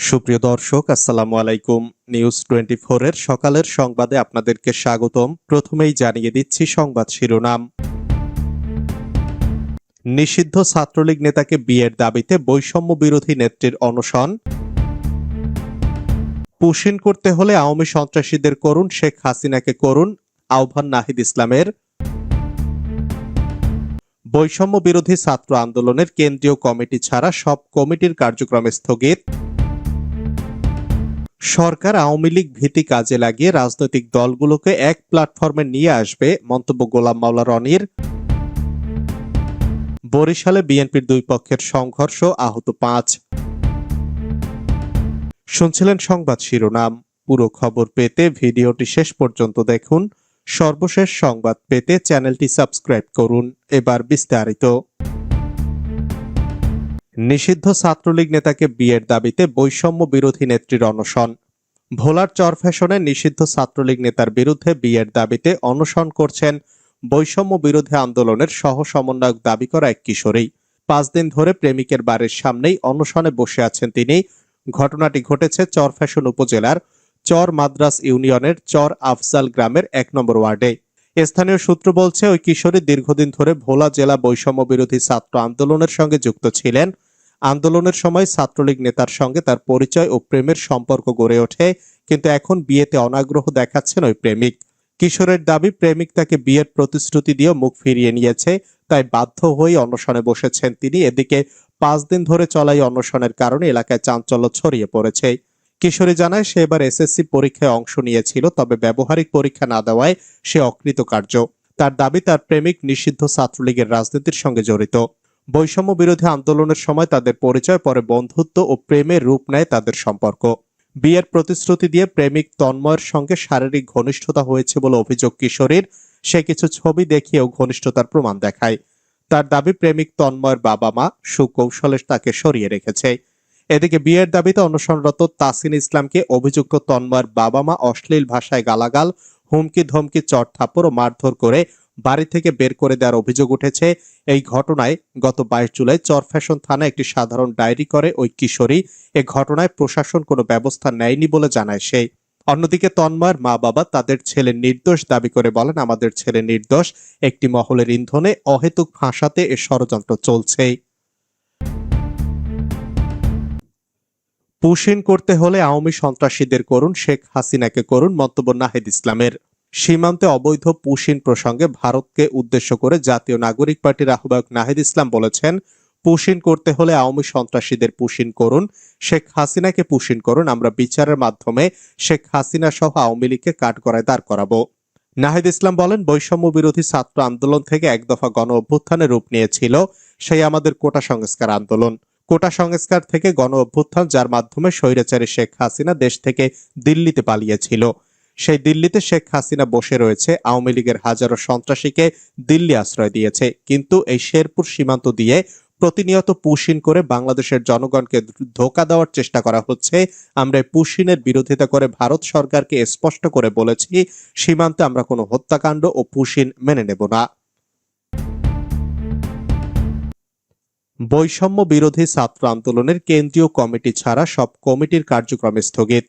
সুপ্রিয় দর্শক, আসসালামু আলাইকুম। নিউজ টোয়েন্টি এর সকালের সংবাদে আপনাদেরকে স্বাগতম। প্রথমেই জানিয়ে দিচ্ছি সংবাদ শিরোনাম। নিষিদ্ধ ছাত্রলীগ নেতাকে বিয়ের দাবিতে বৈষম্য বিরোধী নেত্রীর অনশন। পুশিন করতে হলে আওয়ামী সন্ত্রাসীদের করুন, শেখ হাসিনাকে করুন, আহ্বান নাহিদ ইসলামের। বৈষম্য বিরোধী ছাত্র আন্দোলনের কেন্দ্রীয় কমিটি ছাড়া সব কমিটির কার্যক্রম স্থগিত। সরকার আওয়ামী লীগ ভীতি কাজে লাগিয়ে রাজনৈতিক দলগুলোকে এক প্ল্যাটফর্মে নিয়ে আসবে, মন্তব্য গোলাম মাওলা রনির। বরিশালে বিএনপির দুই পক্ষের সংঘর্ষ আহত পাঁচ। শুনছিলেন সংবাদ শিরোনাম। পুরো খবর পেতে ভিডিওটি শেষ পর্যন্ত দেখুন। সর্বশেষ সংবাদ পেতে চ্যানেলটি সাবস্ক্রাইব করুন। এবার বিস্তারিত। নিষিদ্ধ ছাত্রলীগ নেতাকে বিয়ের দাবিতে বৈষম্য বিরোধী নেত্রীর অনশন। ভোলার চর ফ্যাশনে নিষিদ্ধ ছাত্রলীগ নেতার বিরুদ্ধে বিয়ের দাবিতে অনশন করছেন বৈষম্য বিরোধী আন্দোলনের সহ সমন্বয়ক দাবি করা এক কিশোরী। পাঁচ দিন ধরে প্রেমিকের বাড়ির সামনেই অনশনে বসে আছেন তিনি। ঘটনাটি ঘটেছে চর ফ্যাশন উপজেলার চর মাদ্রাস ইউনিয়নের চর আফজাল গ্রামের এক নম্বর ওয়ার্ডে। স্থানীয় সূত্র বলছে, ওই কিশোরী দীর্ঘদিন ধরে ভোলা জেলা বৈষম্য বিরোধী ছাত্র আন্দোলনের সঙ্গে যুক্ত ছিলেন। আন্দোলনের সময় ছাত্রলীগ নেতার সঙ্গে তার পরিচয় ও প্রেমের সম্পর্ক গড়ে ওঠে, কিন্তু এখন বিয়েতে অনাগ্রহ দেখাচ্ছেন ওই প্রেমিক। কিশোরের দাবি, প্রেমিক তাকে বিয়ের প্রতিশ্রুতি দিয়ে মুখ ফিরিয়ে নিয়েছে, তাই বাধ্য হয়ে অনশনে বসেছেন তিনি। এদিকে পাঁচ দিন ধরে চলাই অনশনের কারণে এলাকায় চাঞ্চল্য ছড়িয়ে পড়েছে। কিশোরী জানায়, সে এবার এসএসসি পরীক্ষায় অংশ নিয়েছিল, তবে ব্যবহারিক পরীক্ষা না দেওয়ায় সে অকৃতকার্য। তার দাবি, তার প্রেমিক নিষিদ্ধ ছাত্রলীগের রাজনীতির সঙ্গে জড়িত। বৈষম্য বিরোধী আন্দোলনের সময় তাদের পরিচয়, পরে বন্ধুত্ব ও প্রেমের রূপ নেয় তাদের সম্পর্ক। বিয়ের প্রতিশ্রুতি দিয়ে প্রেমিক তন্ময়ের সঙ্গে শারীরিক ঘনিষ্ঠতা হয়েছে বলে অভিযোগ কিশোরীর। সে কিছু ছবি দেখিয়েও ঘনিষ্ঠতার প্রমাণ দেখায়। তার দাবি, প্রেমিক তন্ময়ের বাবা মা সুকৌশলে তাকে সরিয়ে রেখেছে। এদিকে বিয়ের দাবিতে অনশনরত তাসিন ইসলামকে অভিযুক্ত তন্ময়ের বাবা মা অশ্লীল ভাষায় গালাগাল হুমকি ধমকি চট থাপ্পড় ও মারধর করে বাড়ি থেকে বের করে দেওয়ার অভিযোগ উঠেছে। এই ঘটনায় গত বাইশ জুলাই চরফ্যাশন থানায় একটি সাধারণ ডায়েরি করে ওই কিশোরী। এ ঘটনায় প্রশাসন কোনো ব্যবস্থা নেয়নি বলে জানায় সে। অন্যদিকে তন্ময়ের মা বাবা তাদের ছেলে নির্দোষ দাবি করে বলেন, আমাদের ছেলে নির্দোষ একটি মহলের ইন্ধনে অহেতুক ফাঁসাতে এ ষড়যন্ত্র চলছে। পুশিন করতে হলে আওয়ামী সন্ত্রাসীদের করুন, শেখ হাসিনাকে করুন, মন্তব্য নাহিদ ইসলামের। সীমান্তে অবৈধ পুশিন প্রসঙ্গে ভারতকে উদ্দেশ্য করে জাতীয় নাগরিক পার্টির আহ্বায়ক নাহিদ ইসলাম বলেছেন, পুশিন করতে হলে আওয়ামী সন্ত্রাসীদের পুশিন করুন, শেখ হাসিনাকে পুশিন করুন, আমরা বিচারের মাধ্যমে শেখ হাসিনা সহ আওয়ামী লীগকে কাঠগড়ায় দাঁড় করাবো। নাহিদ ইসলাম বলেন, বৈষম্য বিরোধী ছাত্র আন্দোলন থেকে এক দফা গণ অভ্যুত্থানের রূপ নিয়েছিল, সেই আমাদের কোটা সংস্কার আন্দোলন। কোটা সংস্কার থেকে গণ অভ্যুত্থান, যার মাধ্যমে স্বৈরাচারী শেখ হাসিনা দেশ থেকে দিল্লিতে পালিয়েছিল। সেই দিল্লিতে শেখ হাসিনা বসে রয়েছে। আওয়ামী লীগের হাজারো সন্ত্রাসীকে দিল্লি আশ্রয় দিয়েছে। কিন্তু এই শেরপুর সীমান্ত দিয়ে প্রতিনিয়ত পুশিন করে বাংলাদেশের জনগণকে ধোকা দেওয়ার চেষ্টা করা হচ্ছে। আমরা পুশিনের বিরোধিতা করে ভারত সরকারকে স্পষ্ট করে বলেছি, সীমান্তে আমরা কোনো হত্যাকাণ্ড ও পুশিন মেনে নেব না। বৈষম্য বিরোধী ছাত্র আন্দোলনের কেন্দ্রীয় কমিটি ছাড়া সব কমিটির কার্যক্রম স্থগিত।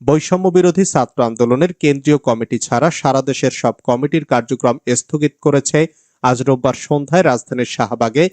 বৈষম্য বিরোধী ছাত্র আন্দোলনের কেন্দ্রীয় কমিটি ছাড়া সারা দেশের সব কমিটির কার্যক্রম স্থগিত করেছে। আজ রোববার সন্ধ্যায় রাজধানীর শাহবাগে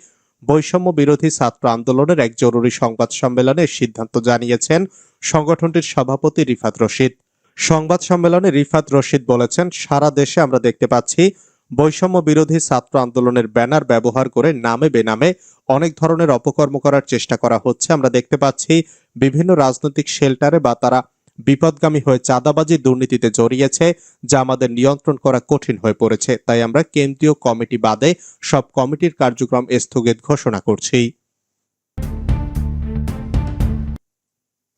বৈষম্য বিরোধী ছাত্র আন্দোলনের এক জরুরি সংবাদ সম্মেলনে সিদ্ধান্ত জানিয়েছেন সংগঠনটির সভাপতি রিফাত রশিদ। সংবাদ সম্মেলনে রিফাত রশিদ বলেছেন, সারা দেশে আমরা দেখতে পাচ্ছি বৈষম্য বিরোধী ছাত্র আন্দোলনের ব্যানার ব্যবহার করে নামে বেনামে অনেক ধরনের অপকর্ম করার চেষ্টা করা হচ্ছে। আমরা দেখতে পাচ্ছি বিভিন্ন রাজনৈতিক শেল্টারে বা তারা বিপদগামী হয়ে চাঁদাবাজি দুর্নীতিতে জড়িয়েছে, যা আমাদের নিয়ন্ত্রণ করা কঠিন হয়ে পড়েছে। তাই আমরা কেন্দ্রীয় কমিটি বাদে সব কমিটির কার্যক্রম স্থগিত ঘোষণা করছি।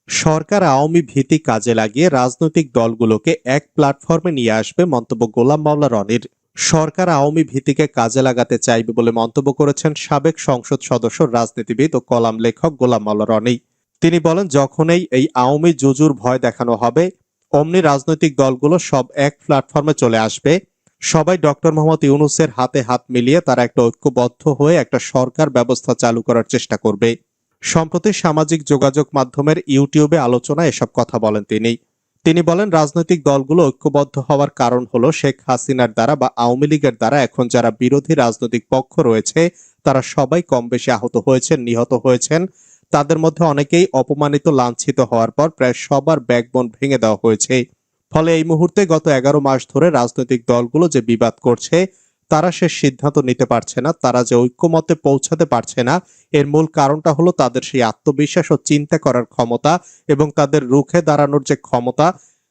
সরকার আওয়ামী ভীতি কাজে লাগিয়ে রাজনৈতিক দলগুলোকে এক প্ল্যাটফর্মে নিয়ে আসবে মন্তব্য গোলাম মাওলা রনির। সরকার আওয়ামী ভীতিকে কাজে লাগাতে চাইবে বলে মন্তব্য করেছেন সাবেক সংসদ সদস্য, রাজনীতিবিদ ও কলাম লেখক গোলাম মাওলা রনি। তিনি বলেন, যখনই এই আওয়ামী জুজুর ভয় দেখানো হবে, অমনি রাজনৈতিক দলগুলো সব এক প্ল্যাটফর্মে চলে আসবে। সবাই ডক্টর মোহাম্মদ ইউনুসের হাতে হাত মিলিয়ে তারা একটা ঐক্যবদ্ধ হয়ে একটা সরকার ব্যবস্থা চালু করার চেষ্টা করবে। সম্প্রতি সামাজিক যোগাযোগ মাধ্যমের ইউটিউবে আলোচনা এসব কথা বলেন তিনি। তিনি বলেন, রাজনৈতিক দলগুলো ঐক্যবদ্ধ হওয়ার কারণ হলো শেখ হাসিনার দ্বারা বা আওয়ামী লীগের দ্বারা এখন যারা বিরোধী রাজনৈতিক পক্ষ রয়েছে, তারা সবাই কম বেশি আহত হয়েছেন, নিহত হয়েছেন। তাদের মধ্যে অনেকেই অপমানিত, লাঞ্ছিত হওয়ার পর প্রায় সবার ব্যাকবোন ভেঙে দেওয়া হয়েছে। ফলে এই মুহূর্তে গত এগারো মাস ধরে রাজনৈতিক দলগুলো যে বিবাদ করছে, তারা সে সিদ্ধান্ত নিতে পারছে না, তারা যে ঐক্যমতে পৌঁছাতে পারছে না, এর মূল কারণটা হলো তাদের সেই আত্মবিশ্বাস ও চিন্তা করার ক্ষমতা এবং তাদের রুখে দাঁড়ানোর যে ক্ষমতা,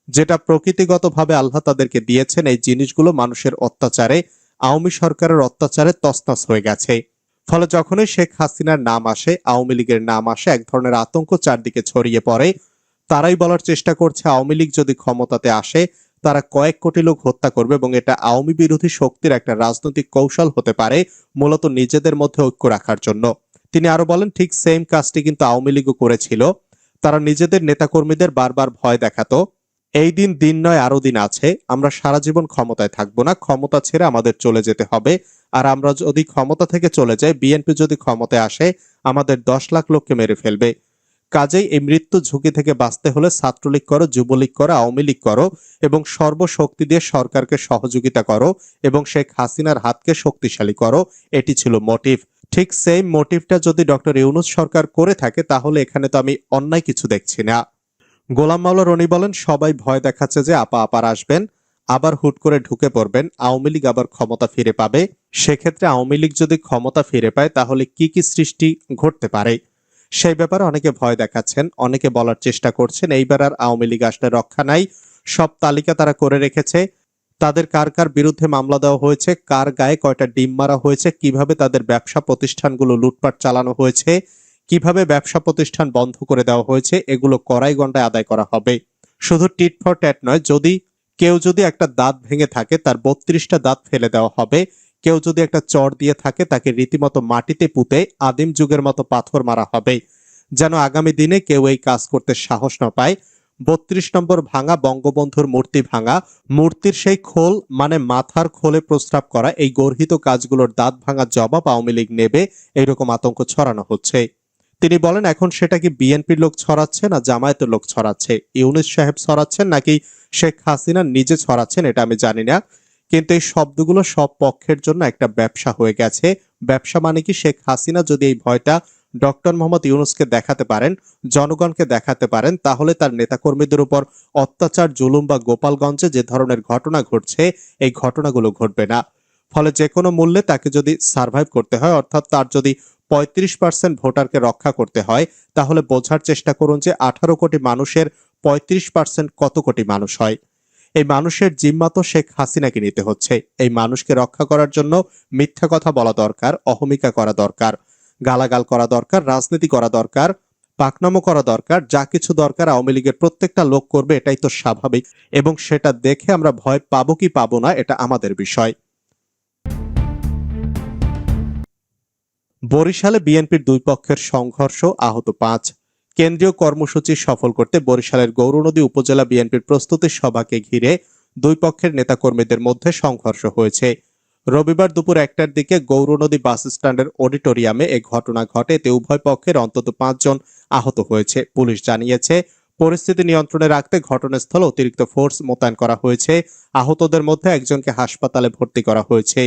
যেটা প্রকৃতিগতভাবে আল্লাহ তাদেরকে দিয়েছেন, এই জিনিসগুলো মানুষের অত্যাচারে, আওয়ামী সরকারের অত্যাচারে তসনস হয়ে গেছে। ফলে যখনই শেখ হাসিনার নাম আসে, আওয়ামী লীগের নাম আসে, এক ধরনের আতঙ্ক চারদিকে ছড়িয়ে পড়ে। তারাই বলার চেষ্টা করছে, আওয়ামী লীগ যদি ক্ষমতাতে আসে, তারা কয়েক কোটি লোক হত্যা করবে এবং এটা আওয়ামী বিরোধী শক্তির একটা রাজনৈতিক কৌশল হতে পারে, মূলত নিজেদের মধ্যে ঐক্য রাখার জন্য। তিনি আরও বলেন, ঠিক সেম কাজটি কিন্তু আওয়ামী লীগও করেছিল। তারা নিজেদের নেতাকর্মীদের বারবার ভয় দেখাতো। এই দিন দিন নয়, আরও দিন আছে। আমরা সারা জীবন ক্ষমতায় থাকব না। ক্ষমতা ছেড়ে আমাদের চলে যেতে হবে। আর আমরা যদি ক্ষমতা থেকে চলে যাই, বিএনপি যদি ক্ষমতায় আসে, আমাদের দশ লাখ লোককে মেরে ফেলবে। কাজেই এই মৃত্যু ঝুঁকি থেকে বাঁচতে হলে ছাত্রলীগ করো, যুবলীগ করো, আওয়ামী লীগ করো এবং সর্বশক্তি দিয়ে সরকারকে সহযোগিতা করো এবং শেখ হাসিনার হাতকে শক্তিশালী করো। এটি ছিল মোটিভ। ঠিক সেই মোটিভটা যদি ডক্টর ইউনুস সরকার করে থাকে, তাহলে এখানে তো আমি অন্যায় কিছু দেখছি না। গোলাম মাওলা রনি বলেন, সবাই ভয় দেখাচ্ছে যে আপা আপার আসবেন, আবার হুট করে ঢুকে পড়বেন, আওয়ামী লীগ আবার ক্ষমতা ফিরে পাবে। সেক্ষেত্রে আওয়ামী লীগ যদি ক্ষমতা ফিরে পায়, তাহলে কি কি সৃষ্টি ঘটতে পারে? সেই ব্যাপারে অনেকে ভয় দেখাচ্ছেন, অনেকে বলার চেষ্টা করছেন, এইবার আর আওয়ামী লীগ আসলে রক্ষা নাই। সব তালিকা তারা করে রেখেছে। তাদের কার কার বিরুদ্ধে মামলা দেওয়া হয়েছে, কার গায়ে কয়টা ডিম মারা হয়েছে, কীভাবে তাদের ব্যবসা প্রতিষ্ঠানগুলো লুটপাট চালানো হয়েছে কীভাবে ব্যবসা প্রতিষ্ঠান বন্ধ করে দেওয়া হয়েছে, এগুলো কড়াই গন্ডায় আদায় করা হবে। শুধু টিট ফর ট্যাট নয়, যদি কেউ যদি একটা দাঁত ভেঙে থাকে, তার বত্রিশটা দাঁত ফেলে দেওয়া হবে। কেউ যদি একটা চর দিয়ে থাকে, তাকে রীতিমতো মাটিতে পুঁতে আদিম যুগের মতো পাথর মারা হবে। যেন আগামী দিনে কেউ এই কাজ করতে সাহস না পায়। বত্রিশ নম্বর ভাঙা, বঙ্গবন্ধুর মূর্তি ভাঙা, মূর্তির সেই খোল মানে মাথার খোলে প্রস্রাব করা, এই গর্হিত কাজগুলোর দাঁত ভাঙা জবাব আওয়ামী লীগ নেবে এইরকম আতঙ্ক ছড়ানো হচ্ছে। তিনি বলেন, এখন সেটা কি বিএনপির লোক ছড়াচ্ছে না জামায়াতের লোক ছড়াচ্ছে? ইউনুস সাহেব ছড়াচ্ছেন নাকি শেখ হাসিনা নিজে ছড়াচ্ছেন এটা আমি জানি না। কিন্তু এই শব্দগুলো সব পক্ষের জন্য একটা ব্যবসা হয়ে গেছে। ব্যবসা মানে কি শেখ হাসিনা যদি এই ভয়টা ডক্টর মোহাম্মদ ইউনুসকে দেখাতে পারেন, জনগণকে দেখাতে পারেন, তাহলে তার নেতাকর্মীদের উপর অত্যাচার, জুলুম বা গোপালগঞ্জে যে ধরনের ঘটনা ঘটছে, এই ঘটনাগুলো ঘটবে না। ফলে যে কোনো মূল্যে তাকে যদি সার্ভাইভ করতে হয়, অর্থাৎ তার যদি পঁয়ত্রিশ পার্সেন্ট ভোটারকে রক্ষা করতে হয়। তাহলে বোঝার চেষ্টা করুন যে আঠারো কোটি মানুষের পঁয়ত্রিশ পার্সেন্ট কত কোটি মানুষ হয়। এই মানুষের জিম্মা তো শেখ হাসিনাকে নিতে হচ্ছে। এই মানুষকে রক্ষা করার জন্য মিথ্যা কথা বলা দরকার, অহমিকা করা দরকার, গালাগাল করা দরকার, রাজনীতি করা দরকার, পাকনামো করা দরকার, যা কিছু দরকার আওয়ামী লীগের প্রত্যেকটা লোক করবে, এটাই তো স্বাভাবিক। এবং সেটা দেখে আমরা ভয় পাবো কি পাবো না, এটা আমাদের বিষয়। বরিশালে বিএনপির দুই পক্ষের সংঘর্ষ আহত পাঁচ। কেন্দ্রীয় কর্মসূচি সফল করতে বরিশালের গৌরনদী উপজেলা বিএনপির প্রস্তুতি সভাকে ঘিরে দুই পক্ষের নেতাকর্মীদের মধ্যে সংঘর্ষ হয়েছে। রবিবার দুপুর একটার দিকে গৌরনদী বাস স্ট্যান্ডের অডিটোরিয়ামে এ ঘটনা ঘটে, এতে উভয় পক্ষের অন্তত পাঁচজন আহত হয়েছে। পুলিশ জানিয়েছে, পরিস্থিতি নিয়ন্ত্রণে রাখতে ঘটনাস্থলে অতিরিক্ত ফোর্স মোতায়েন করা হয়েছে। আহতদের মধ্যে একজনকে হাসপাতালে ভর্তি করা হয়েছে।